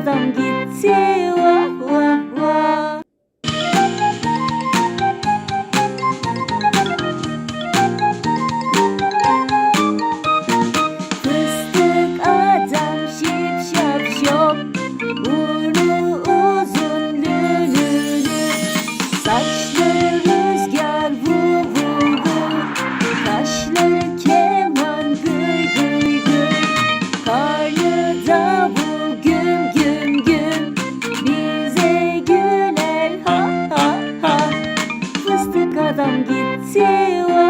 adam gitti vah vah vah. Fıstık adam şip şap şop. Burnu uzun lülülü. Saç рядом гитила.